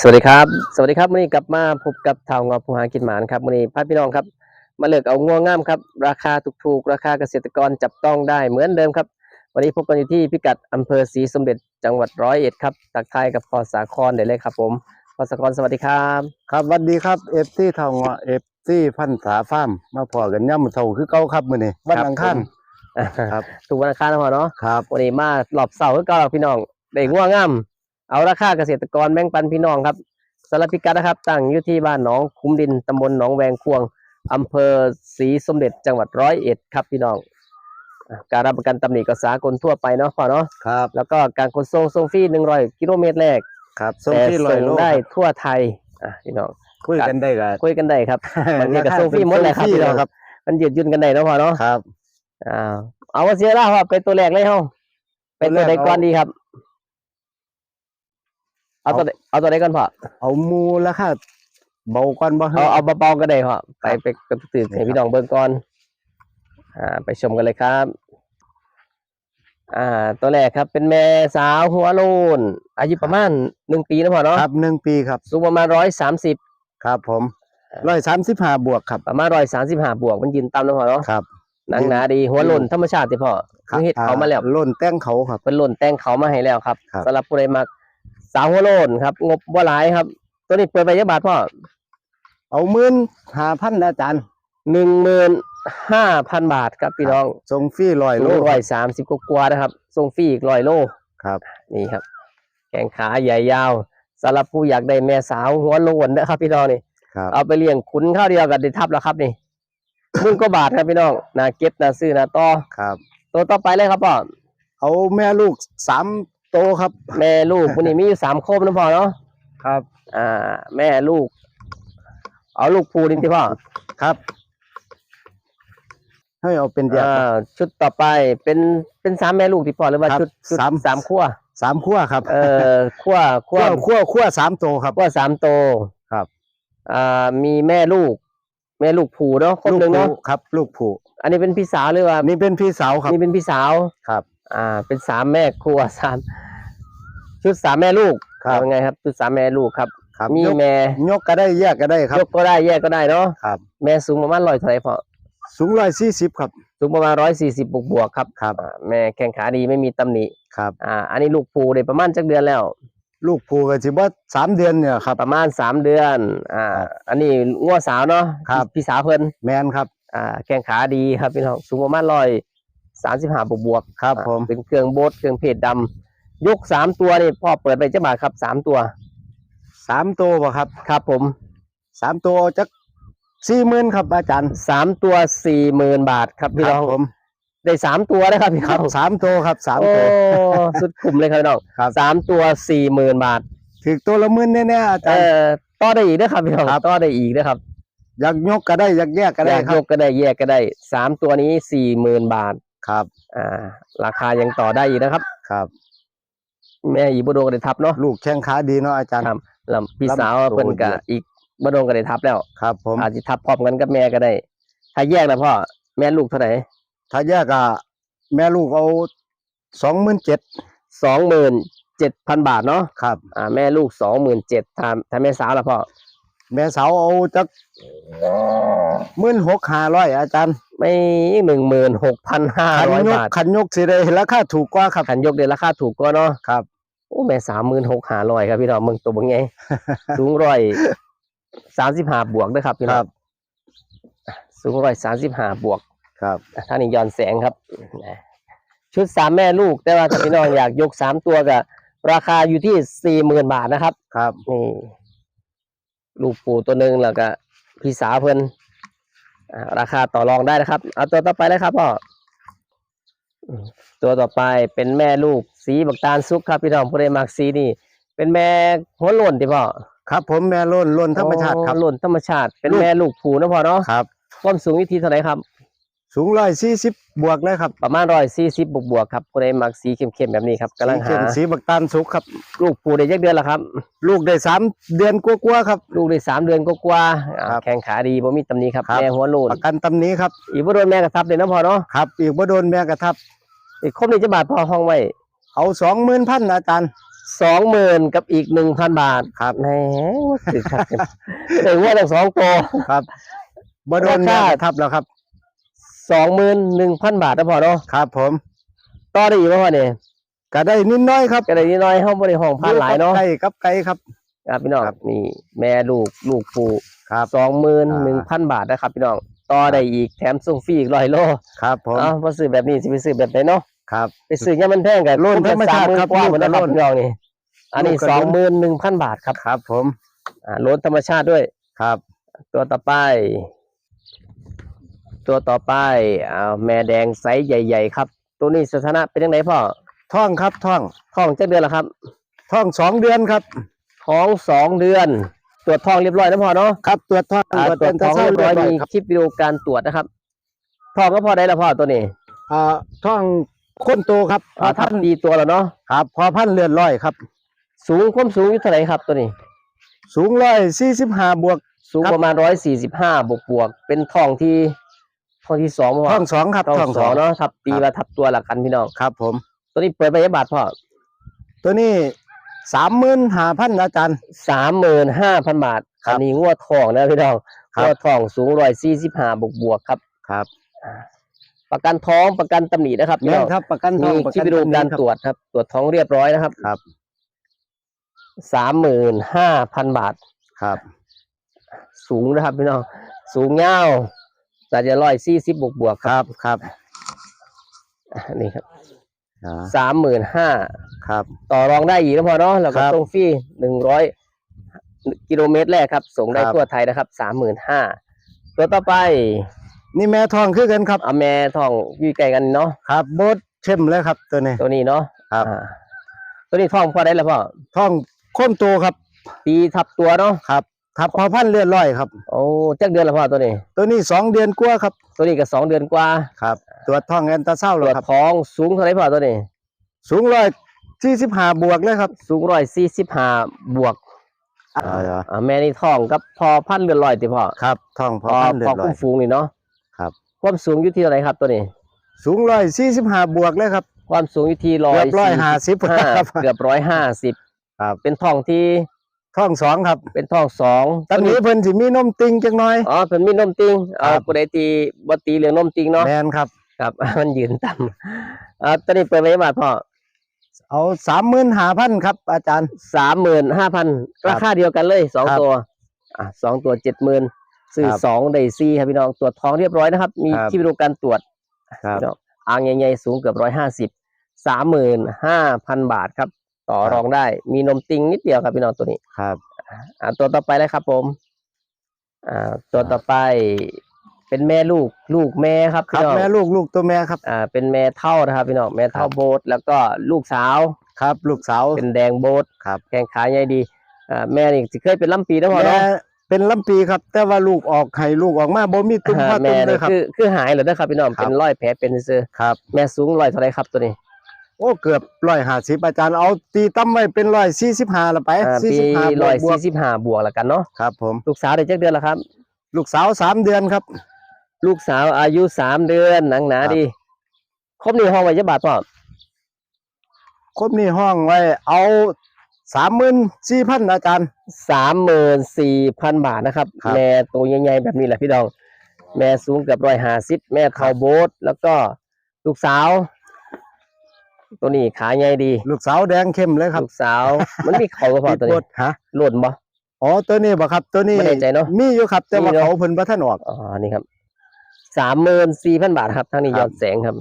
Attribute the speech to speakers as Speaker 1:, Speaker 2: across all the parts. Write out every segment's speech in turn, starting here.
Speaker 1: สวัสดีครับ สวัสดีครับวันนี้กลับมาพบกับท่าวงอผู้หากินหมานครับวันนี้พาพี่น้องครับ มาเลือกเอาง่วงงามครับ ราคาถูกๆ ราคาเกษตรกรจับต้องได้เหมือนเดิมครับ วันนี้พบกันอยู่ที่พิกัดอำเภอศรีสมเด็จจังหวัดร้อยเอ็ดครับตักทายกับพอสาครได้เลยครับผมพอสาครสวัสดีครับ
Speaker 2: ครับสวัสดีครับเอฟซีเท่าเงาะเอฟซีพันษาฟาร์มมาพอกันย่ำเท่าคือเก่าครับมื้อนี้วันอังคารครับ
Speaker 1: ถูกวันอังคารนะพอเนาะ
Speaker 2: ครับ
Speaker 1: วันนี้มาหลอบเสาร์ก็เราพี่น้องได้ง่วงงาม เอาราคาเกษตรกรแบ่งปันพี่น้องครับสารบพิกัดนะครับ ตั้งอยู่ที่บ้านหนองคุ้มดินตำบลหนองแวงควงอำเภอศรีสมเด็จจังหวัดร้อยเอ็ดครับพี่น้องอะการรับประกันตำหนิก็สากลทั่วไปเนาะพ่อเนาะ
Speaker 2: ครับ
Speaker 1: แล้วก็การขนส่งส่งฟรีหนึ่งร้อยกิโลเมตรแรก
Speaker 2: ครับส่ง
Speaker 1: แต่
Speaker 2: ที่ลอ
Speaker 1: ส่
Speaker 2: ย
Speaker 1: ง
Speaker 2: โล
Speaker 1: ได้
Speaker 2: ครับ
Speaker 1: ทั่วไทยอะพี่น้อง
Speaker 2: คุยกันได้กัน
Speaker 1: คุยกันได้ครับบางทีก็ส่งฟรีหมดเลยครับพี่น้อง
Speaker 2: ครับ
Speaker 1: มันยืดหยุ่นกันได้เนาะพ่อเนาะ
Speaker 2: ครับ
Speaker 1: อ่าเอาว่าเสียแล้วครับเป็นตัวแรกเลยเฮาเป็นตัวใดก่อนดีครับ เอาตัวใดเอาตัวใดก่อนพ่อ
Speaker 2: เอาหมูแล้วค่ะเบาก่อนบ่
Speaker 1: เอาเอาเบาๆก็ได้พ่อไปไปไปตื่นให้พี่น้องเบิ่งก่อนอ่า ไปชมกันเลยครับ อ่า ตัวแรกครับ เป็นแม่สาวหัวโลนอายุประมาณหนึ่งปีนะพ่อเนาะ
Speaker 2: ครับหนึ่งปีครับ
Speaker 1: สูงประมาณร้อยสามสิบ
Speaker 2: ครับ ผมร้อยสามสิบห้าบวกครับ
Speaker 1: ประมาณร้อยสามสิบห้าบวกมันยืนต่ำนะพ่อเนาะ
Speaker 2: ครับ
Speaker 1: หนังหนาดีหัวโลนธรรมชาติที่พ่อคือเฮ็ดเขามาแล้ว
Speaker 2: อ่ล่นแต้งเขาครับ
Speaker 1: เป็นหล่นแต่งเขามาให้แล้วครับ
Speaker 2: ครับ
Speaker 1: สำหรับผู้ใดมัก สาวหัวโลนครับ งบบ่หลายครับ ตัวนี้เปิดไปยักบาทพ่อ
Speaker 2: เอาหมื่นห้าพันอาจารย์
Speaker 1: หนึ่งหมื่นห้าพันบาทครับพี่น้อง
Speaker 2: ส่งฟรีลอยโล
Speaker 1: โลร้อยสามสิบกว่าๆนะครับส่งฟรีอีกร้อยโล
Speaker 2: ครับ
Speaker 1: นี่ครับ แขงขาใหญ่ยาวสำหรับผู้อยากได้แม่สาวหัวโลนนะครับ พี่น้องนี่
Speaker 2: ครับ
Speaker 1: เอาไปเลี้ยงขุนข้าวเดียวกับได้ทับแล้วครับนี่หมื่นกว่าบาทครับพี่น้องนาเก็บนาซื้อนาต่อ
Speaker 2: ครับ
Speaker 1: ตัวต่อไปเลยครับพ่อ
Speaker 2: เอาแม่ลูกสาม โตครับ
Speaker 1: แม่ลูกวันนี้มีอยู่สามโคมนะพ่อเนาะ
Speaker 2: ครับ
Speaker 1: อ่า แม่ลูก เอาลูกภูดินที่พ่อ
Speaker 2: ครับให้เอาเป็นเดียว
Speaker 1: อ่าชุดต่อไปเป็นเป็นสามแม่ลูกที่พ่อหรือว่า
Speaker 2: ครับ
Speaker 1: ชุดชุด
Speaker 2: สาม
Speaker 1: สามขั้ว
Speaker 2: สามขั้วครับ
Speaker 1: เอ่อขั้วขั้
Speaker 2: ขั้
Speaker 1: ว
Speaker 2: วขั้วขั้วสามโตครับ
Speaker 1: ขั้วสามโต
Speaker 2: ครับ
Speaker 1: อ่ามีแม่ลูก แม่ลูกผูเนาะคนหนึ่งเนาะ
Speaker 2: ลูกผู้ครับ ลูกผู้
Speaker 1: อันนี้เป็นพี่สาวหรือว่า
Speaker 2: นี่เป็นพี่สาวครับ
Speaker 1: นี่เป็นพี่สาว
Speaker 2: ครับ
Speaker 1: อ่า เป็นสามแม่ครัวสาม ชุดสามแม่ลูก
Speaker 2: ครับ
Speaker 1: เอาไงครับชุดสามแม่ลูกครับ
Speaker 2: ครับ
Speaker 1: มี
Speaker 2: ยก
Speaker 1: แม่
Speaker 2: ยกก็ได้แยกก็ได้ครับ
Speaker 1: ยกก็ได้แยกก็ได้เนาะ
Speaker 2: ครับ
Speaker 1: แม่สูงประมาณร้อยเท่าไหร่พ่อ
Speaker 2: สูงร้อยสี่สิบครับ
Speaker 1: สูงประมาณร้อยสี่สิบบวกบวกๆครับ
Speaker 2: ครับ
Speaker 1: อ่าแม่แข้งขาดีไม่มีตำหนิ
Speaker 2: ครับ
Speaker 1: อ่าอันนี้ลูกภูได้ประมาณจักเดือนแล้ว
Speaker 2: ลูกผู้ก็สิบ่สามเดือนเนี่ยครับ
Speaker 1: ประมาณสามเดือนอ่า
Speaker 2: ครับ
Speaker 1: อันนี้งัวสาวเนาะ
Speaker 2: ครับ
Speaker 1: พี่สาวเพิ่น
Speaker 2: แมนครับ
Speaker 1: อ่าแข้งขาดีครับพี่น้องสูงประมาณร้อยสามสิบห้าบวกบวกๆ
Speaker 2: ครับ
Speaker 1: อ่า
Speaker 2: ผม
Speaker 1: เป็นเครื่องโบดเครื่องเพจดำ ยกสามตัวนี่พ่อเปิดไปจะบาทครับสามตัว
Speaker 2: สามโตบ่ครับ
Speaker 1: ครับ ผม
Speaker 2: สามโตจักสี่หมื่นครับอาจารย์
Speaker 1: สามตัวสี่หมื่นบาทครับพี่
Speaker 2: ค
Speaker 1: น้
Speaker 2: รั
Speaker 1: อบง
Speaker 2: ผม
Speaker 1: ได้สามตัวนะครับพี่
Speaker 2: ค
Speaker 1: น้
Speaker 2: รั
Speaker 1: อบง
Speaker 2: สามโตครับสาม
Speaker 1: โอ้
Speaker 2: โต
Speaker 1: สุดคุ้มเลยครับพี่น้อง
Speaker 2: ครับ
Speaker 1: สามตัวสี่หมื่นบาท
Speaker 2: ถึกตัวละหมื่นแน่ๆอา
Speaker 1: เอ
Speaker 2: จารย์
Speaker 1: อต่อได้อีกนะครับพี่น้อง
Speaker 2: ครับ
Speaker 1: ต่อได้อีกนะครับ
Speaker 2: อยากยกก็ได้อยากแยกก็ได้
Speaker 1: อยาก
Speaker 2: ครั
Speaker 1: ย
Speaker 2: บ
Speaker 1: กก็ได้แยกก็ได้สามตัวนี้สี่หมื่นบาท
Speaker 2: ครับ
Speaker 1: อ่าราคายังต่อได้อีกนะครับ
Speaker 2: ครับ
Speaker 1: แม่อีบโดงก็ได้ทับเนาะ
Speaker 2: ลูกแข้งขาดีเนาะอาจารย์
Speaker 1: ครับแล้วพี่สาว
Speaker 2: ลำตัว
Speaker 1: เพิ่นก็
Speaker 2: เดียว
Speaker 1: อีกบโดงก็ได้ทับแล้ว
Speaker 2: ครับ ผม
Speaker 1: อาจจะทับพร้อมกันกับแม่ก็ได้ ถ้าแยกนะพ่อแม่ลูกเท่าไหร่
Speaker 2: ถ้าแยกอะแม่ลูกเอาสองหมื่นเจ็ด
Speaker 1: สองหมื่นเจ็ดพันบาทเนาะ
Speaker 2: ครับ
Speaker 1: อ่าแม่ลูกสองหมื่นเจ็ดถ้าถ้าแม่สาวละพ่อ
Speaker 2: แม่สาวเอาจักหมื่นหกห้าร้อยอาจารย์
Speaker 1: ไม่หนึ่งหมื่นหกพันห้า
Speaker 2: ขัน
Speaker 1: ร้อย
Speaker 2: ยก
Speaker 1: บาท
Speaker 2: ขันยกสิได้ราคาถูกกว่าครับ
Speaker 1: ขันยกเดือนราคาถูกกว่าเนาะ
Speaker 2: ครับ
Speaker 1: โอ้แม่สามหมื่นหกหาร้อยครับพี่น้องมึงตัวมึงไงสูงร้อยสามสิบห้าบวกด้วยครับพี่น้
Speaker 2: ค
Speaker 1: อ
Speaker 2: รั
Speaker 1: ง
Speaker 2: บ
Speaker 1: สูงร้อยสามสิบห้าบวก
Speaker 2: ครับ
Speaker 1: ท่านี้ย้อนแสงครับชุดสามแม่ลูกแต่ว่าถ้าพี่น้องอยากยกสามตัวก็ราคาอยู่ที่สี่หมื่นบาทนะครับ
Speaker 2: ครับ
Speaker 1: นี่ลูกปู่ตัวหนึ่งแล้วก็พี่สาวเพิ่นอ่าราคาต่อรองได้นะครับ เอาตัวต่อไปเลยครับพ่ออืม ตัวต่อไปเป็นแม่ลูกสีบักตาลซุกครับพี่น้องผู้ใดมักสีนี่ เป็นแม่หัวโล้นที่พ่อ
Speaker 2: ครับ ผมแม่ล้นล้นธรรมชาติครับ
Speaker 1: อ๋อโล้นธรรมชาติ เป็น
Speaker 2: ลูก
Speaker 1: แม่ลูกผูนะพ่อเนาะ
Speaker 2: ครับ
Speaker 1: ความสูงวิธีเท่าไหร่ครับ
Speaker 2: สูงร้อยสี่สิบบวกเลยครับ
Speaker 1: ประมาณร้อยสี่สิบบวกบวกๆครับผู้ใดมักสีเข้มๆแบบนี้ครับกำลัง
Speaker 2: สีเข้
Speaker 1: หาม
Speaker 2: สีบักตาลสุกครับ
Speaker 1: ลูกผูได้ยักเดือนละครับ
Speaker 2: ลูกได้สามเดือนกว่าๆครับ
Speaker 1: ลูกได้สามเดือนก็กว่าๆอ่า
Speaker 2: ครับ
Speaker 1: แข้งขาดีบ่มีตำหนิครับ
Speaker 2: ครับ
Speaker 1: แม่หัวโล้น
Speaker 2: ประกันตำหนี้ครับ
Speaker 1: อีกบ่โดนแม่กระทับเลยนะพ่อเนาะ
Speaker 2: ครับ อีกบ่โดนแม่กระทับ
Speaker 1: อีกครบนี่จะบาทพ่อห้องไว้
Speaker 2: เอาสองหมื่นพันอาจารย์
Speaker 1: สองหมื่นกับอีกหนึ่งพันบาท
Speaker 2: ครับ
Speaker 1: แหมถือครับเองว่าทั้งสองตัว
Speaker 2: ครับบ่โดน
Speaker 1: รา
Speaker 2: แม่
Speaker 1: คา
Speaker 2: ไปทับแล้วครับ
Speaker 1: สองหมื่นหนึ่งพันบาทนะพ่อเนาะ
Speaker 2: ครับ ผม
Speaker 1: ต่อได้อีกไหมพ่อเนี่ย
Speaker 2: ก็ได้นิดน้อยครับ
Speaker 1: ก็ได้นิดหน้อยห้องบริห้องพันหลายเนาะ
Speaker 2: ไก่กับไก่ครับ
Speaker 1: ครับพี่น้อง
Speaker 2: ครับ
Speaker 1: นี่แม่ลูกลูกปู
Speaker 2: ครับ
Speaker 1: สองหมื่นหนึ่งพันบาทนะครับ พี่น้องต่อได้อีกแถมส่งฟรีอีกร้อยโล
Speaker 2: ครับผม
Speaker 1: เอ้าพอซื้อแบบนี้สิไปซื้อแบบไหนเนาะ
Speaker 2: ครับ
Speaker 1: ไปซื้อเนี่ยมันแพงกับ
Speaker 2: โลนธรรมชาติครับ
Speaker 1: กว่า
Speaker 2: ลูก
Speaker 1: หมด
Speaker 2: กระ
Speaker 1: แล้ว
Speaker 2: โลน
Speaker 1: พี่น้องนี่อันนี้
Speaker 2: ลูกกระ
Speaker 1: ส
Speaker 2: โล
Speaker 1: อง
Speaker 2: น
Speaker 1: หมื่นหนึ่งพันบาทครับ
Speaker 2: ครับ ผม
Speaker 1: อ่าโลนธรรมชาติด้วย
Speaker 2: ครับ
Speaker 1: ตัวต่อไป ตัวต่อไปอ้าวแม่แดงไซส์ใหญ่ ๆ ครับ ตัวนี้สถานะเป็นยังไงพ่อ
Speaker 2: ท่องครับท่อง
Speaker 1: ท้องเจ็ดเดือนแล้วครับ
Speaker 2: ท่องสองเดือนครับ
Speaker 1: ท้องสองเดือน ตรวจท้องเรียบร้อยนะพ่อเนาะ
Speaker 2: ครับตรวจท่อง
Speaker 1: อ่า
Speaker 2: ตรวจ
Speaker 1: ตรว
Speaker 2: เป็
Speaker 1: จ
Speaker 2: น
Speaker 1: ท้อง
Speaker 2: เส้า
Speaker 1: เรียบร้อย
Speaker 2: เรียบร้อย
Speaker 1: มี
Speaker 2: ครับ
Speaker 1: คลิปวิดีโอการตรวจนะครับท้องก็พอได้แล้วพ่อตัวนี้
Speaker 2: อ่าท่อง ค้นโตครับพ
Speaker 1: อ่า
Speaker 2: อ
Speaker 1: ทั
Speaker 2: พั
Speaker 1: บ
Speaker 2: น
Speaker 1: ดีตัวแล้วเนาะ
Speaker 2: ครับพอพันเลือดร้อยครับ
Speaker 1: สูงความสูงอยู่เท่าไหร่ครับตัวนี้
Speaker 2: สูงร้อยสี่สิบห้าบวก
Speaker 1: สูง
Speaker 2: ครับ
Speaker 1: ประมาณร้อยสี่สิบห้าบวกบวกๆเป็นท้องที่ท้องที่สองพ่
Speaker 2: ท่องสองครับ
Speaker 1: ท้
Speaker 2: ท่
Speaker 1: อ
Speaker 2: องง
Speaker 1: ส
Speaker 2: ส
Speaker 1: อ
Speaker 2: องง
Speaker 1: เนาะทับตี
Speaker 2: ครับ
Speaker 1: ว่าทับตัวหลักกันพี่น้อง
Speaker 2: ครับ ผม
Speaker 1: ตัวนี้เปิดใบยบาทพ่อ
Speaker 2: ตัวนี้สามหมื่นห้าพันอาจารย์
Speaker 1: สามหมื่นห้าพันบาท
Speaker 2: ครับ
Speaker 1: อันนี้งวดทองนะพี่น้อง
Speaker 2: ครับ
Speaker 1: งวดทองสูงร้อยสี่สิบห้าบวกบวกๆครับ
Speaker 2: ครับ
Speaker 1: ประกันท้องประกันตำหนินะครับพี่
Speaker 2: แม่
Speaker 1: น้
Speaker 2: น
Speaker 1: อง
Speaker 2: ครับ ประกันท
Speaker 1: มี
Speaker 2: องประ
Speaker 1: คลิป
Speaker 2: กัน
Speaker 1: วิดีโอการ
Speaker 2: คบ
Speaker 1: ตรวจครับ ตรวจท้องเรียบร้อยนะครับ
Speaker 2: ครับ
Speaker 1: สามหมื่นห้าพันบาท
Speaker 2: ครับ
Speaker 1: สูงนะครับพี่น้องสูงเงาวแต่จะร้อยสี่สิบบวกบวกๆ
Speaker 2: ค
Speaker 1: ครับ
Speaker 2: รับครับ
Speaker 1: อะนี่ครับ
Speaker 2: อ่า
Speaker 1: สามหมื่นห้า
Speaker 2: ครับ
Speaker 1: ต่อรองได้อีกนะพอเนาะแล้วก็
Speaker 2: ครับ
Speaker 1: ส่งฟรีหนึ่งร้อยกิโลเมตรแรกครับ ส่งได้
Speaker 2: ครับ
Speaker 1: ทั่วไทยนะครับสามหมื่นห้าตัวต่อไป
Speaker 2: นี่แม่ทองคือกันครับ
Speaker 1: เอาแม่ทองอยู่ไกลกันเนาะ
Speaker 2: ครับโบดเข้มเลยครับตัวนี้
Speaker 1: ตัวนี้เนาะ
Speaker 2: ครับ
Speaker 1: อ่าตัวนี้ทองพอได้แล้วพ่อ
Speaker 2: ทองค้นโตครับ
Speaker 1: ปีทับตัวเนาะ
Speaker 2: ครับทับพอพันเลือดร้อยครับ
Speaker 1: โอ้จักเดือนแล้วพ่อตัวนี้
Speaker 2: ตัวนี้สองเดือนกว่าครับ
Speaker 1: ตัวนี้ก็สองเดือนกว่า
Speaker 2: ครับตรวจท้องแอนตาเศร้า
Speaker 1: ต
Speaker 2: เล
Speaker 1: รวยจ
Speaker 2: ครับ
Speaker 1: ท้องสูงเท่าไหรพ่อตัวนี้
Speaker 2: สูงร้อยสี่สิบห้าบวกเลยครับ
Speaker 1: สูงร้อยสี่สิบห้าบวก
Speaker 2: อ่า
Speaker 1: อ่าแม่นี่ทองกับพอพันเรือนลอยติพ่อ
Speaker 2: ครับท้องพ
Speaker 1: พ
Speaker 2: อ
Speaker 1: อ
Speaker 2: พันเลือ
Speaker 1: พอ
Speaker 2: ดร้อ
Speaker 1: คุ้
Speaker 2: ย
Speaker 1: มฟูงนี่เนาะ
Speaker 2: ครับ
Speaker 1: ความสูงอยู่ที่เท่าไหรครับตัวนี้
Speaker 2: สูงร้อยสี่สิบห้าบวกเลยครับ
Speaker 1: ความสูงอยู่ที่ร้อ
Speaker 2: เกื
Speaker 1: ย
Speaker 2: อบร้อยห้าสิบ
Speaker 1: ห้า
Speaker 2: ครับ
Speaker 1: เกือบร้อยห้าสิบ
Speaker 2: ครับ
Speaker 1: เป็นทองที่
Speaker 2: ท้องสองครับ
Speaker 1: เป็นทองสอง
Speaker 2: ตอนนี้เพิ่นสิมีนมติงจังน้อย
Speaker 1: อ๋อเป็นมีนมติงเอา
Speaker 2: ครับ
Speaker 1: ปกติบตีเรื่องนมติงเนาะ
Speaker 2: แมนครับ
Speaker 1: ครับ มันยืนต่ำอ่าตอนนี้เปิดไว้บาทพ่อ
Speaker 2: เอาสามหมื่นห้าพันครับอาจารย์
Speaker 1: สามหมื่นห้าพัน
Speaker 2: ครับ
Speaker 1: ราคาเดียวกันเลยสอง
Speaker 2: ครับ
Speaker 1: ตัว อะสองตัวเจ็ดหมื่น ซื้อ
Speaker 2: ครับ
Speaker 1: สองได้สี่ครับพี่น้องตรวจท้องเรียบร้อยนะครับ มี
Speaker 2: ครับ
Speaker 1: ที่ดูการตรวจ
Speaker 2: ครับ
Speaker 1: พี่น้องอ่างใหญ่ๆสูงเกือบร้อยห้าสิบสามหมื่นห้าพันบาทครับ ต่อ
Speaker 2: ครับ
Speaker 1: รองได้ มีนมติงนิดเดียวครับพี่น้องตัวนี้
Speaker 2: ครับ
Speaker 1: อ่าตัวต่อไปเลยครับผมอ่าตัวต่อไปเป็นแม่ลูกลูกแม่ครับ
Speaker 2: ครับ
Speaker 1: พี่น้อง
Speaker 2: แม่ลูกลูกตัวแม่ครับ
Speaker 1: อ่าเป็นแม่เท่านะครับพี่น้องแม่เท่า
Speaker 2: ครับ
Speaker 1: โบสแล้วก็ลูกสาว
Speaker 2: ครับ ลูกสาว
Speaker 1: เป็นแดงโบส
Speaker 2: ครับ
Speaker 1: แข้งขาใหญ่ดีอ่าแม่นี่สิเคยเป็นลำปีนะพ่อ
Speaker 2: แม่
Speaker 1: เนาะ
Speaker 2: เป็นลำปีครับ แต่ว่าลูกออกให้ลูกออกมาบ่มีตุ้ม
Speaker 1: อ่า
Speaker 2: ผ้า
Speaker 1: แม่
Speaker 2: ตุ้มเล
Speaker 1: นี่
Speaker 2: ยครับ
Speaker 1: คือคือหายเลยนะครับพี่น้อง
Speaker 2: ครับ
Speaker 1: เป็นรอยแผลเป็นซื่อ
Speaker 2: ครับ
Speaker 1: ๆแม่สูงร้อยเท่าไรครับตัวนี้
Speaker 2: โอ้เกือบร้อยห้าสิบอาจารย์เอาตีตั้มไว้เป็นร้อยสี่สิบห้าละไป
Speaker 1: อ่า
Speaker 2: สี่
Speaker 1: ปี
Speaker 2: สิบห้าบ
Speaker 1: ร้
Speaker 2: ว
Speaker 1: อกย
Speaker 2: บว
Speaker 1: สี่
Speaker 2: ก
Speaker 1: สิบห้าบวกแล้วกันเนาะ
Speaker 2: ครับผม
Speaker 1: ลูกสาวได้จักเดือนแล้วครับ
Speaker 2: ลูกสาวสามเดือนครับ
Speaker 1: ลูกสาวอายุสามเดือนหนังหนา
Speaker 2: ครับ
Speaker 1: ดีครบนี่ห้องไว้จะบาทพ่อ
Speaker 2: ครบนี่ห้องไว้เอา สามหมื่นสี่พันอาจารย์
Speaker 1: สามหมื่นสี่พันบาทนะครับ
Speaker 2: ครับ
Speaker 1: แม่ตัวใหญ่ๆแบบนี้แหละพี่น้อง แม่สูงเกือบร้อยห้าสิบแม่เท่าโบสแล้วก็ลูกสาว ตัวนี้ขาใหญ่ดี
Speaker 2: ลูกสาวแดงเข้มเลยครับ
Speaker 1: ลูกสาว มันมีเขาก็พอ
Speaker 2: ติด
Speaker 1: ตัว
Speaker 2: บ
Speaker 1: นี้
Speaker 2: ดฮะ
Speaker 1: หล่นบ่
Speaker 2: อ๋อตัวนี้บ่ครับ ตัวนี้
Speaker 1: ไม่แน่ใจเนอะ
Speaker 2: มีอยู่ครับ แต่ว่า
Speaker 1: มีเนอะ
Speaker 2: เขาเพิ่นบ่ทันออก
Speaker 1: อ๋อนี่ครับสามหมื่นสี่พันบาทครับทั้งนี้
Speaker 2: ค
Speaker 1: ย
Speaker 2: รั
Speaker 1: อบดแสงครับ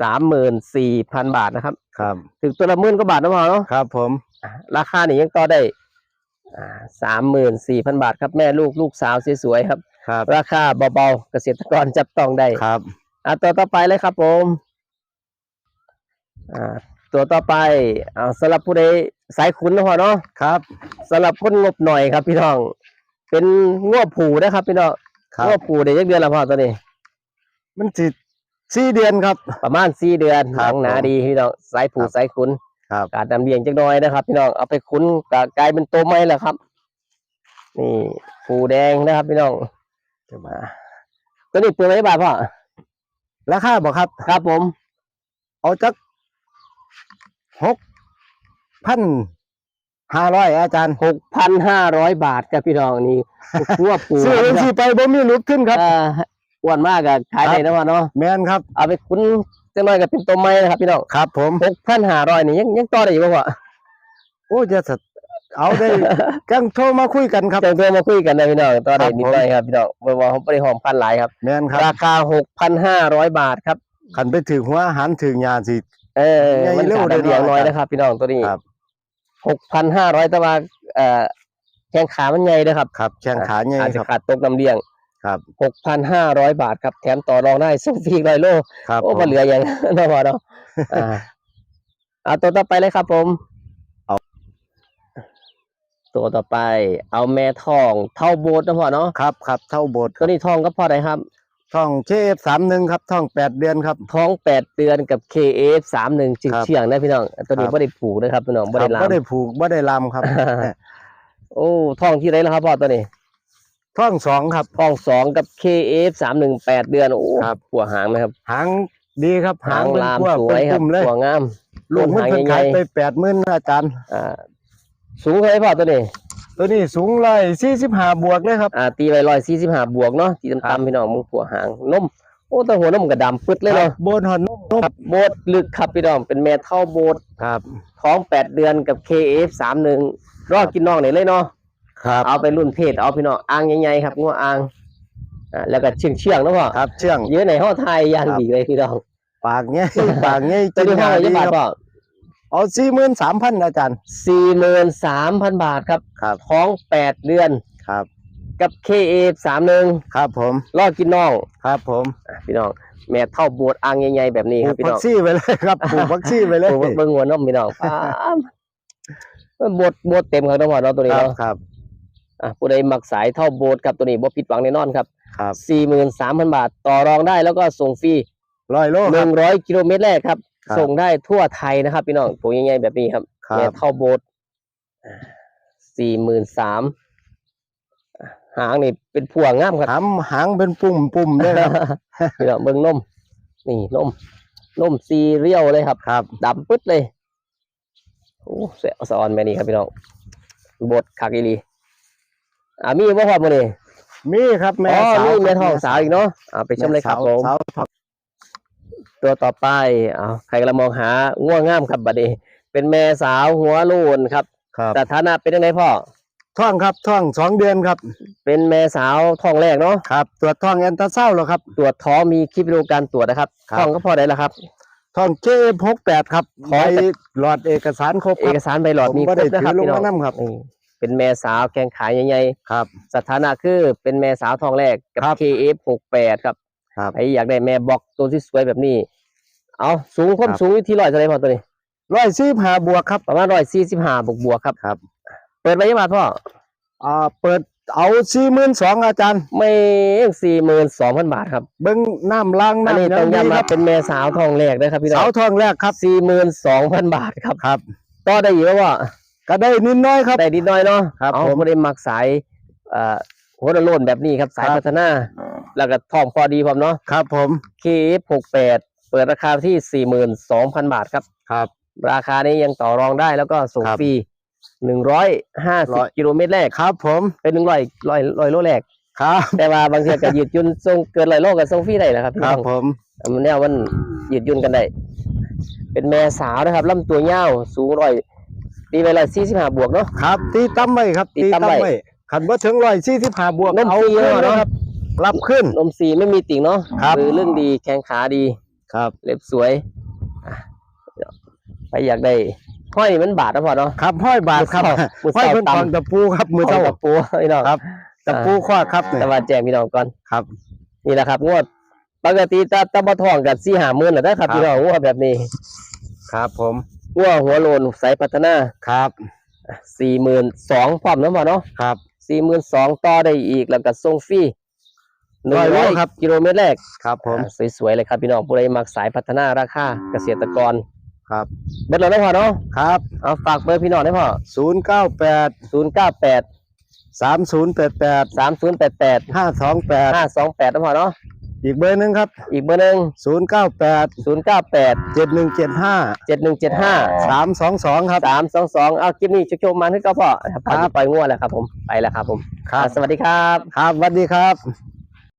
Speaker 1: สามหมื่นสี่พันบาทนะครับ
Speaker 2: ครับ
Speaker 1: ถึงตัวละหมื่นก็บาทนะพอเนาะ
Speaker 2: ครับ ผม
Speaker 1: อะราคานี่ยังต่อได้สามหมื่นสี่พันบาทครับแม่ลูกลูกสาวสวยๆครับ
Speaker 2: ครับ
Speaker 1: ราคาเบาๆเกษตรกรจับต้องได้
Speaker 2: ครับ
Speaker 1: อะตัวต่อไปเลยครับผมอ่าตัวต่อไปอ่าสำหรับผู้ใดสายขุนนะพอเนาะ
Speaker 2: ครับ
Speaker 1: สำหรับคนงบหน่อยครับ พี่น้อง เป็นงวผูนะครับ พี่น้อง
Speaker 2: ครับ
Speaker 1: งวผูได้ยักเดือนละพอตัวนี้
Speaker 2: มันสิ สี่เดือนครับ
Speaker 1: ประมาณสี่เดือน
Speaker 2: ค
Speaker 1: ห
Speaker 2: รั
Speaker 1: นั
Speaker 2: บ
Speaker 1: งหนา
Speaker 2: ผม
Speaker 1: ดีพี่น้องสายผู
Speaker 2: ครับ
Speaker 1: สายขุน
Speaker 2: ครับ
Speaker 1: การนำเลี้ยงจักหน้อยนะครับ พี่น้องเอาไปขุนก็กลายเป็นตัวไม้แล้วครับ นี่ผูแดงนะครับพี่น้องมาตัวนี้เปิดไว้บาทพ่อ
Speaker 2: ราคาบ่ครับ
Speaker 1: ครับผม
Speaker 2: เอาจักหกพันห้าร้อยอาจารย์
Speaker 1: หกพันห้าร้อยบาทครับพี่น้องนี่ทั่วปู
Speaker 2: ซื้อเป็นสีไปบ่มีลุกขึ้นครับ
Speaker 1: เอ่ออ้วนมากอะขายได้นะพ่อเนาะ
Speaker 2: แมนครับ
Speaker 1: เอาไปคุ้นจังน้อยก็เป็นตัวไม้นะครับพี่น้อง
Speaker 2: ครับ ผม
Speaker 1: หกพันห้าร้อยนี่ยังยังต่อได้อยู่บ่พ่อ
Speaker 2: โอ้จะสะเอาได้กังโทรมาคุยกันครับ
Speaker 1: เติมตัวมาคุยกันนะพี่น้องต่อได้
Speaker 2: ครับ
Speaker 1: นิด
Speaker 2: ผม
Speaker 1: หน่อยครับพี่น้องบ่ว่าเขาบ่ได้หอมพันหลายครับ
Speaker 2: แมนครับ
Speaker 1: ราคาหกพันห้าร้อยบาทครับ
Speaker 2: ขันไปถึงหัวอาหารถึงยาสิ
Speaker 1: เออ
Speaker 2: ใหญ่
Speaker 1: มัน
Speaker 2: เร็ว
Speaker 1: ขาด
Speaker 2: เลย
Speaker 1: น้ำเลี้ยง
Speaker 2: เนาะ
Speaker 1: น้อยนะครับ พี่น้องตัวนี้
Speaker 2: ครับ
Speaker 1: หกพันห้าร้อยแต่ว่าเอ่อแข้งขามันใหญ่นะครับ
Speaker 2: ครับ แข้งขาใหญ่
Speaker 1: อาจ
Speaker 2: ค
Speaker 1: จะ
Speaker 2: รับ
Speaker 1: ขาดตกน้ำเลี้ยง
Speaker 2: ครับ
Speaker 1: หกพันห้าร้อยบาทครับแถมต่อรองได้ส่งฟรีร้อยโล
Speaker 2: ครับ
Speaker 1: โอ้
Speaker 2: ผม
Speaker 1: มาเหลืออย่างเนาะพอเนาะอ่าเอาตัวต่อไปเลยครับผม
Speaker 2: เอา
Speaker 1: ตัวต่อไป เอาแม่ทองเท่าโบสนะพ่อเนาะ
Speaker 2: ครับครับเท่าโบสถ์
Speaker 1: ตัวนี้ทองก็พอได้ครับ
Speaker 2: ท่องเชฟสามหนึ่งครับท่องแปดเดือนครับ
Speaker 1: ท้องแปดเดือนกับ KF สามหนึ่งจึง
Speaker 2: ครับ
Speaker 1: เชียงนะพี่น้องตัวนี้
Speaker 2: ครับ
Speaker 1: ไม่ได้ผูกนะครับพี่น้องไม่ได้
Speaker 2: ครับ
Speaker 1: ลาม
Speaker 2: บ่ได้ผูกบ่ได้ลามครับ
Speaker 1: โอ้ท้องที่ไรแล้วครับพ่อตัวนี้
Speaker 2: ท่องสองครับ
Speaker 1: ท้องสองกับ KF สามหนึ่งแปดเดือนโอ้
Speaker 2: ครับ
Speaker 1: หัวหางไหมครับ
Speaker 2: หางดีครับ
Speaker 1: หาง
Speaker 2: เป็น
Speaker 1: ลาม
Speaker 2: พวก
Speaker 1: สว
Speaker 2: เป็
Speaker 1: ย
Speaker 2: น
Speaker 1: ค
Speaker 2: ก
Speaker 1: รับ
Speaker 2: ลุ่มเลย
Speaker 1: หัวงาม
Speaker 2: ลูกมัน
Speaker 1: หาง
Speaker 2: เพิ่น
Speaker 1: ใหญ่
Speaker 2: ขาย
Speaker 1: ๆ
Speaker 2: ไปแปดหมื่นอาจารย์
Speaker 1: อ่าสูงเท่าไหร่พ่อตัวนี้
Speaker 2: ตัวนี้สูงร้อยสี่สิบห้าบวกเลยครับ
Speaker 1: อ่าตีไว้ร้อยสี่สิบห้าบวกเนาะตี
Speaker 2: ครั
Speaker 1: ต่ำ
Speaker 2: บ
Speaker 1: ๆพี่น้องมึงหัวหางนมโอ้แตัวหัวนมกระดำปึ๊ดเลยเนาะ
Speaker 2: โบนหอนนุ่ม
Speaker 1: ครับโบดลึกครับพี่น้องเป็นแม่เท่าโบด
Speaker 2: ครับ
Speaker 1: ท้องแปดเดือนกับ KF สามหนึ่งรอกินน้องไหนเลยเนาะ
Speaker 2: ครับ
Speaker 1: เอาไปรุ่นเพศเอาพี่น้องอ่างใหญ่ๆครับงัวอ่างอ่าแล้วก็เชียงเชียงๆเนาะพ่อ
Speaker 2: ครับเชื่อง
Speaker 1: เยอะในห้องไทยอย่าง
Speaker 2: ครับ
Speaker 1: ดีเลยพี่น้อง
Speaker 2: ปากเงี้ยปากเงี้ย
Speaker 1: ตัวนี้ห้อง
Speaker 2: ดี
Speaker 1: ยี่บาท
Speaker 2: ครับ
Speaker 1: พ่อ
Speaker 2: เอาสี่หมื่นสามพันอาจารย์
Speaker 1: สี่หมื่นสามพันบาทครับ
Speaker 2: ครับ
Speaker 1: ท้องแปดเดือน
Speaker 2: ครับ
Speaker 1: กับ KF สามหนึ่ง
Speaker 2: ครับผม
Speaker 1: รอกินน้อง
Speaker 2: ครับผม
Speaker 1: อะพี่น้อง แม่เท่าโบดอ่างใหญ่ๆแบบนี้
Speaker 2: ป
Speaker 1: ค
Speaker 2: ลู
Speaker 1: รับ
Speaker 2: ก
Speaker 1: พี่
Speaker 2: พั
Speaker 1: น้
Speaker 2: ก
Speaker 1: อง
Speaker 2: ซี่ไปเลยครับปลูกพักซี่ไปเลย
Speaker 1: โอ้เบิ่งหัวนมพี่น้องป้ามโบดโบดเต็มครับน้องพ่อเนาะตัวนี้
Speaker 2: ครับ
Speaker 1: เนาะ
Speaker 2: ครับ
Speaker 1: อะผู้ใดมักสายเท่าโบดครับตัวนี้บ่ผิดหวังแน่นอนครับ
Speaker 2: ครับ
Speaker 1: สี่หมื่นสามพันบาทต่อรองได้แล้วก็ส่งฟรี
Speaker 2: ร้อยโล
Speaker 1: ห
Speaker 2: ครั
Speaker 1: นึ่
Speaker 2: บ
Speaker 1: งร้อยกิโลเมตรแรกครับ
Speaker 2: ครับ
Speaker 1: ส่งได้ทั่วไทยนะครับ พี่น้องตัวใหญ่ๆแบบนี้ครับ
Speaker 2: ครั
Speaker 1: แม่
Speaker 2: บ
Speaker 1: เท่าโบดสี่หมื่นสามหางนี่เป็นพวงงามครับ
Speaker 2: หางหางเป็นปุ่มปุ่มๆเลยครับ
Speaker 1: พี่น้องเบิ่งนม นี่นมนมซีเรียลเลยครับ
Speaker 2: ครับ
Speaker 1: ดำปึ๊ดเลยโอ้เสียสะออนแม่นี่ครับพี่น้องบดคักอีหลี อ่ามีบ่ครับมื้อนี้
Speaker 2: มีครับแม่
Speaker 1: อ๋อ
Speaker 2: สาว
Speaker 1: มีแม่ทองสาวอีกเนาะอ่าไปชมเลยครับผม
Speaker 2: สาวสาว
Speaker 1: ตัวต่อไปอ้าวใครกำลังมองหาง่วงงามครับบัดนี้เป็นแม่สาวหัวโลูนครับ
Speaker 2: ครับ
Speaker 1: สถานะเป็นยังไงพ่อ
Speaker 2: ท่องครับท่องสองเดือนครับ
Speaker 1: เป็นแม่สาวท้องแรกเนาะ
Speaker 2: ครับตรวจท่องแอนตราเศร้าแล้วครับ
Speaker 1: ตรวจท้องมีคลิปวิดีโอการตรวจนะครับ
Speaker 2: ครับ
Speaker 1: ท้องก็พอได้แล้วครับ
Speaker 2: ท่องเจหกแปดครับ
Speaker 1: ขอ
Speaker 2: ใบหลอดเอกสารครบ
Speaker 1: เอ
Speaker 2: ครั
Speaker 1: ก
Speaker 2: บ
Speaker 1: สารใบหลอด
Speaker 2: ผม
Speaker 1: มีค
Speaker 2: ก็
Speaker 1: ร
Speaker 2: ได้
Speaker 1: บนะ
Speaker 2: ถื
Speaker 1: ครับ
Speaker 2: อลง
Speaker 1: พี่น้อ
Speaker 2: มางนำครับ
Speaker 1: นี่ เป็นแม่สาวแข้งขาใหญ่
Speaker 2: ครับ
Speaker 1: ๆสถานะคือเป็นแม่สาวทองแรกกับ
Speaker 2: ครับ
Speaker 1: KF68 ครับ
Speaker 2: ครับ
Speaker 1: ใครอยากได้แม่บอกตัวที่สวยแบบนี้ เอาสูงความ
Speaker 2: ครับ
Speaker 1: สูงอยู่ที่ร้อยเท่าไหรพ่อตัวนี้
Speaker 2: ร้อยสี่ห้าบวกครับ
Speaker 1: ประมาณร้อยสี่สิบห้าบวกบวกๆครับ
Speaker 2: ครับ
Speaker 1: เปิดไปยังบาทพ่อ
Speaker 2: อ่าเปิดเอาสี่หมื่นสองอาจารย์
Speaker 1: ไม่สี่หมื่นสองพันบาทครับ
Speaker 2: เบิ้งน้ำล้าง
Speaker 1: อันนี้
Speaker 2: น้ำ
Speaker 1: ต้อง
Speaker 2: ดี
Speaker 1: ย้ำ
Speaker 2: ค
Speaker 1: ว่า
Speaker 2: รับ
Speaker 1: เป็นแม่สาวทองแรกนะครับพี่น้อ
Speaker 2: สางวทองแรกครับ
Speaker 1: สี่หมื่นสองพันบาทครับ
Speaker 2: ครับ
Speaker 1: ต่อได้อยู่แล้วว่า
Speaker 2: ก็ได้นิดน้อยครับ
Speaker 1: ได้นิดหน้อยเนาะ
Speaker 2: ครับ
Speaker 1: เอา
Speaker 2: ผม
Speaker 1: ไม่ได้มักสายเอ่อหัวโลนแบบนี้ครับสาย
Speaker 2: ครับ
Speaker 1: พัฒนา แล้วก็ทองพอดีพร้อมเนาะ
Speaker 2: ครับผม
Speaker 1: KF68 เปิดราคาที่ 42,000 บาทครับ
Speaker 2: ครับ
Speaker 1: ราคานี้ยังต่อรองได้แล้วก็ส่ง
Speaker 2: ครับ
Speaker 1: ฟรี
Speaker 2: ร้อย
Speaker 1: 150 กิโลเมตรแรก
Speaker 2: ครับผม
Speaker 1: เป็น100 100 100โลแรก
Speaker 2: ครับ
Speaker 1: แต่ว่าบางทีก็ยืดหยุ่นส่งเกิน100โลก็ส่งฟรีได้นะครับพี่
Speaker 2: ค
Speaker 1: น้
Speaker 2: รั
Speaker 1: อบง
Speaker 2: ผม
Speaker 1: มันแนวมันยืดหยุ่นกันได้ เป็นแม่สาวนะครับลำตัวยาวสูงร้อย ตีไปร้อยสี่สิบห้าบวกเนาะ
Speaker 2: ครับ ตีตั้มไว้ครับ
Speaker 1: ตีตั้มไว้
Speaker 2: ขันว่าถึงร้อยสี่สิบห้าบวก
Speaker 1: นม
Speaker 2: เอา
Speaker 1: ฟรี
Speaker 2: ขึ้น
Speaker 1: เนอะ
Speaker 2: นะครับ รับขึ้น
Speaker 1: นมสีไม่มีติ่งเนาะ
Speaker 2: ครับ
Speaker 1: อเรื่องดีแข้งขาดี
Speaker 2: ครับ
Speaker 1: เล็บสวยอะใครอยากได้ห้อยนี่มันบาทนะพอเนาะ
Speaker 2: ครับห้อยบาทครับ
Speaker 1: มือ
Speaker 2: ห้อย
Speaker 1: เสา
Speaker 2: เป็น
Speaker 1: ต
Speaker 2: ของตะปูครับ มือำเจ้า
Speaker 1: ตะปูพี่น้อง
Speaker 2: ครับตะปูคว้าครับเนี่ย
Speaker 1: แต่ว่าแจ้งพี่น้องก่อน
Speaker 2: ครับ
Speaker 1: นี่แหละครับ งวดปกติตาตะบะทองกับสี่หาหมื่นนะได้ครับ
Speaker 2: ครับ
Speaker 1: พี่น้องงวดแบบนี้
Speaker 2: ครับผม
Speaker 1: งวดหัวโลนสายพัฒนา
Speaker 2: ครับ
Speaker 1: สี่หมื่นสองพร้อมนะพอเนาะ
Speaker 2: ครับ
Speaker 1: สี่หมื่นสองต่อได้อีกแล้วก็ส่งฟรีหนึ่ง
Speaker 2: ร้
Speaker 1: ร้
Speaker 2: อ
Speaker 1: อยย
Speaker 2: โลครับ
Speaker 1: กิโลเมตรแรก
Speaker 2: ครับผม
Speaker 1: อ่าสวยๆเลยครับพี่น้องผู้ใดมักสายพัฒนาราคาเกษตรกร
Speaker 2: ครับ
Speaker 1: เบิดแล้วนะพ่อเนาะ
Speaker 2: ครับ
Speaker 1: เอาฝากเบอร์พี่น้องได้พ่อ
Speaker 2: ศูนย์เก้าแปด
Speaker 1: ศูนย์เก้าแปด
Speaker 2: สามศูนย์แปดแปด
Speaker 1: สามศูนย์แปดแปด
Speaker 2: ห้าสองแปด
Speaker 1: ห้าสองแปดนะพ่อเนาะ
Speaker 2: อีกเบอร์หนึ่งครับ
Speaker 1: อีกเบอร์หนึ่ง
Speaker 2: ศูนย์เก้าแปด
Speaker 1: ศูนย์เก้าแปด
Speaker 2: เจ็ดหนึ่งเจ็ดห้า
Speaker 1: เจ็ดหนึ่งเจ็ดห้า
Speaker 2: สามสองสองครับ
Speaker 1: สามสองสองเอาคลิปนี้ชุกโชมมาที่ก็พอ
Speaker 2: ครับ
Speaker 1: ปล่อยงวดแล้วครับผมไปแล้วครับผม
Speaker 2: ครับ
Speaker 1: อ่าสวัสดีครับ
Speaker 2: ครับสวัสดีครับ